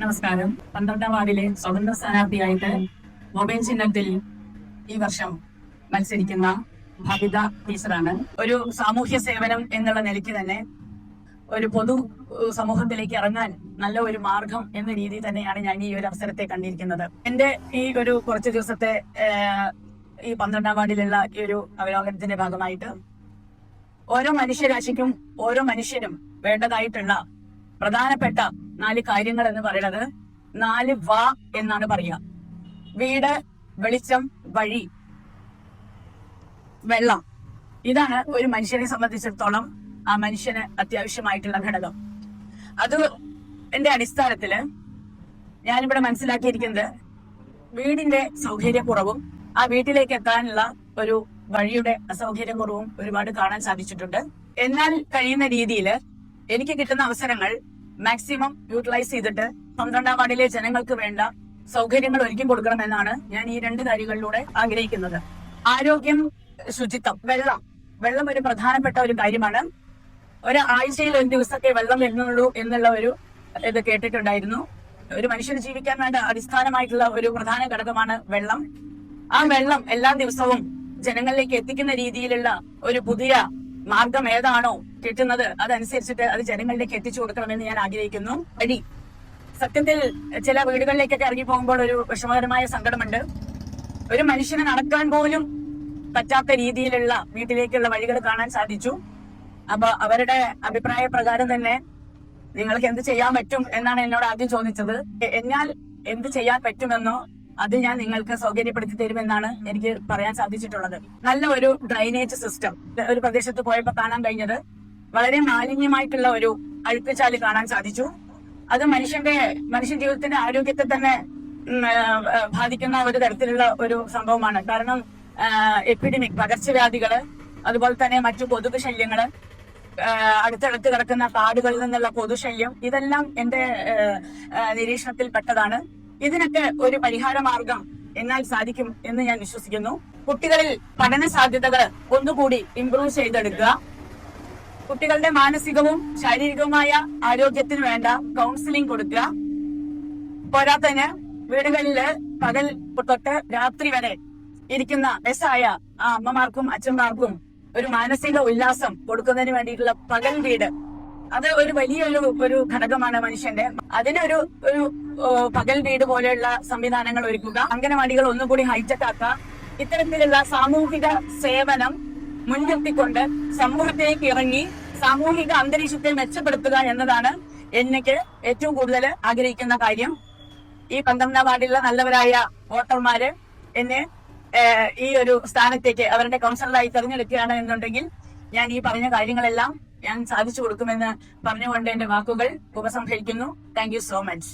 നമസ്കാരം. പന്ത്രണ്ടാം വാർഡിലെ സ്വതന്ത്ര സ്ഥാനാർത്ഥിയായിട്ട് മൊബൈൽ ചിഹ്നത്തിൽ ഈ വർഷം മത്സരിക്കുന്ന ഭവിത ടീച്ചറാണ്. ഒരു സാമൂഹ്യ സേവനം എന്നുള്ള നിലയ്ക്ക് തന്നെ ഒരു പൊതു സമൂഹത്തിലേക്ക് ഇറങ്ങാൻ നല്ല ഒരു മാർഗം എന്ന രീതി തന്നെയാണ് ഞാൻ ഈ ഒരു അവസരത്തെ കണ്ടിരിക്കുന്നത്. എന്റെ ഈ ഒരു കുറച്ച് ദിവസത്തെ ഈ പന്ത്രണ്ടാം വാർഡിലുള്ള ഈ ഒരു അവലോകനത്തിന്റെ ഭാഗമായിട്ട് ഓരോ മനുഷ്യരാശിക്കും ഓരോ മനുഷ്യനും വേണ്ടതായിട്ടുള്ള പ്രധാനപ്പെട്ട നാല് കാര്യങ്ങൾ എന്ന് പറയുന്നത് നാല് വാ എന്നാണ് പറയുക. വീട് വെളിച്ചം വഴി വെള്ളം. ഇതാണ് ഒരു മനുഷ്യനെ സംബന്ധിച്ചിടത്തോളം ആ മനുഷ്യന് അത്യാവശ്യമായിട്ടുള്ള ഘടകം. അത് എന്റെ അടിസ്ഥാനത്തിൽ ഞാനിവിടെ മനസ്സിലാക്കിയിരിക്കുന്നത് വീടിന്റെ സൗകര്യക്കുറവും ആ വീട്ടിലേക്ക് എത്താനുള്ള ഒരു വഴിയുടെ അസൗകര്യക്കുറവും ഒരുപാട് കാണാൻ സാധിച്ചിട്ടുണ്ട്. എന്നാൽ കഴിയുന്ന രീതിയിൽ എനിക്ക് കിട്ടുന്ന അവസരങ്ങൾ മാക്സിമം യൂട്ടിലൈസ് ചെയ്തിട്ട് പന്ത്രണ്ടാം വാർഡിലെ ജനങ്ങൾക്ക് വേണ്ട സൗകര്യങ്ങൾ ഒരുക്കി കൊടുക്കണമെന്നാണ് ഞാൻ ഈ രണ്ട് കാര്യങ്ങളിലൂടെ ആഗ്രഹിക്കുന്നത്. ആരോഗ്യം ശുചിത്വം വെള്ളം. വെള്ളം ഒരു പ്രധാനപ്പെട്ട ഒരു കാര്യമാണ്. ഒരു ആഴ്ചയിൽ ഒരു ദിവസത്തെ വെള്ളം വരുന്നുള്ളൂ എന്നുള്ള ഒരു ഇത് കേട്ടിട്ടുണ്ടായിരുന്നു. ഒരു മനുഷ്യന് ജീവിക്കാൻ വേണ്ട അടിസ്ഥാനമായിട്ടുള്ള ഒരു പ്രധാന ഘടകമാണ് വെള്ളം. ആ വെള്ളം എല്ലാ ദിവസവും ജനങ്ങളിലേക്ക് എത്തിക്കുന്ന രീതിയിലുള്ള ഒരു പുതിയ മാർഗം ഏതാണോ കിട്ടുന്നത് അതനുസരിച്ചിട്ട് അത് ജനങ്ങളിലേക്ക് എത്തിച്ചു കൊടുക്കണമെന്ന് ഞാൻ ആഗ്രഹിക്കുന്നു. അടി സത്യത്തിൽ ചില വീടുകളിലേക്കൊക്കെ ഇറങ്ങി പോകുമ്പോൾ ഒരു വിഷമകരമായ സങ്കടമുണ്ട്. ഒരു മനുഷ്യന് നടക്കാൻ പോലും പറ്റാത്ത രീതിയിലുള്ള വീട്ടിലേക്കുള്ള വഴികൾ കാണാൻ സാധിച്ചു. അപ്പൊ അവരുടെ അഭിപ്രായ പ്രകാരം തന്നെ നിങ്ങൾക്ക് എന്ത് ചെയ്യാൻ പറ്റും എന്നാണ് എന്നോട് ആദ്യം ചോദിച്ചത്. എന്നാൽ എന്ത് ചെയ്യാൻ പറ്റുമെന്നോ അത് ഞാൻ നിങ്ങൾക്ക് സൗകര്യപ്പെടുത്തി തരുമെന്നാണ് എനിക്ക് പറയാൻ സാധിച്ചിട്ടുള്ളത്. നല്ല ഒരു ഡ്രൈനേജ് സിസ്റ്റം ഒരു പ്രദേശത്ത് പോയപ്പോൾ കാണാൻ കഴിഞ്ഞത് വളരെ മാലിന്യമായിട്ടുള്ള ഒരു അഴുക്കുചാൽ കാണാൻ സാധിച്ചു. അത് മനുഷ്യന്റെ മനുഷ്യ ജീവിതത്തിന്റെ ആരോഗ്യത്തെ തന്നെ ബാധിക്കുന്ന ഒരു തരത്തിലുള്ള ഒരു സംഭവമാണ്. കാരണം എപ്പിഡമിക് പകർച്ചവ്യാധികൾ അതുപോലെ തന്നെ മറ്റു കൊതുക് ശല്യങ്ങൾ അടുത്തടുത്ത് കിടക്കുന്ന കാടുകളിൽ നിന്നുള്ള പൊതുശല്യം ഇതെല്ലാം എന്റെ നിരീക്ഷണത്തിൽ പെട്ടതാണ് ഇതിനൊക്കെ ഒരു പരിഹാര മാർഗം എന്നാൽ സാധിക്കും എന്ന് ഞാൻ വിശ്വസിക്കുന്നു. കുട്ടികളിൽ പഠന സാധ്യതകൾ ഒന്നുകൂടി ഇംപ്രൂവ് ചെയ്തെടുക്കുക. കുട്ടികളുടെ മാനസികവും ശാരീരികവുമായ ആരോഗ്യത്തിന് വേണ്ട കൗൺസിലിംഗ് കൊടുക്കുക. പോരാത്തതിന് വീടുകളിൽ പകൽ തൊട്ട് രാത്രി വരെ ഇരിക്കുന്ന വയസ്സായ ആ അമ്മമാർക്കും അച്ഛന്മാർക്കും ഒരു മാനസിക ഉല്ലാസം കൊടുക്കുന്നതിന് വേണ്ടിയിട്ടുള്ള പകൽ വീട്. അത് ഒരു വലിയൊരു ഒരു ഘടകമാണ് മനുഷ്യന്റെ. അതിനൊരു ഒരു പകൽ വീട് പോലെയുള്ള സംവിധാനങ്ങൾ ഒരുക്കുക. അംഗനവാടികൾ ഒന്നുകൂടി ഹൈടെക് ആക്കുക. ഇത്തരത്തിലുള്ള സാമൂഹിക സേവനം മുൻനിർത്തിക്കൊണ്ട് സമൂഹത്തിലേക്ക് ഇറങ്ങി സാമൂഹിക അന്തരീക്ഷത്തെ മെച്ചപ്പെടുത്തുക എന്നതാണ് എനിക്ക് ഏറ്റവും കൂടുതൽ ആഗ്രഹിക്കുന്ന കാര്യം. ഈ പന്ത്രണ്ടാം വാർഡിലുള്ള നല്ലവരായ വോട്ടർമാര് എന്നെ ഈ ഒരു സ്ഥാനത്തേക്ക് അവരുടെ കൗൺസിലറായി തെരഞ്ഞെടുക്കുകയാണ് എന്നുണ്ടെങ്കിൽ ഞാൻ ഈ പറഞ്ഞ കാര്യങ്ങളെല്ലാം ഞാൻ സാധിച്ചു കൊടുക്കുമെന്ന് പറഞ്ഞുകൊണ്ട് എന്റെ വാക്കുകൾ ഉപസംഹരിക്കുന്നു. Thank so much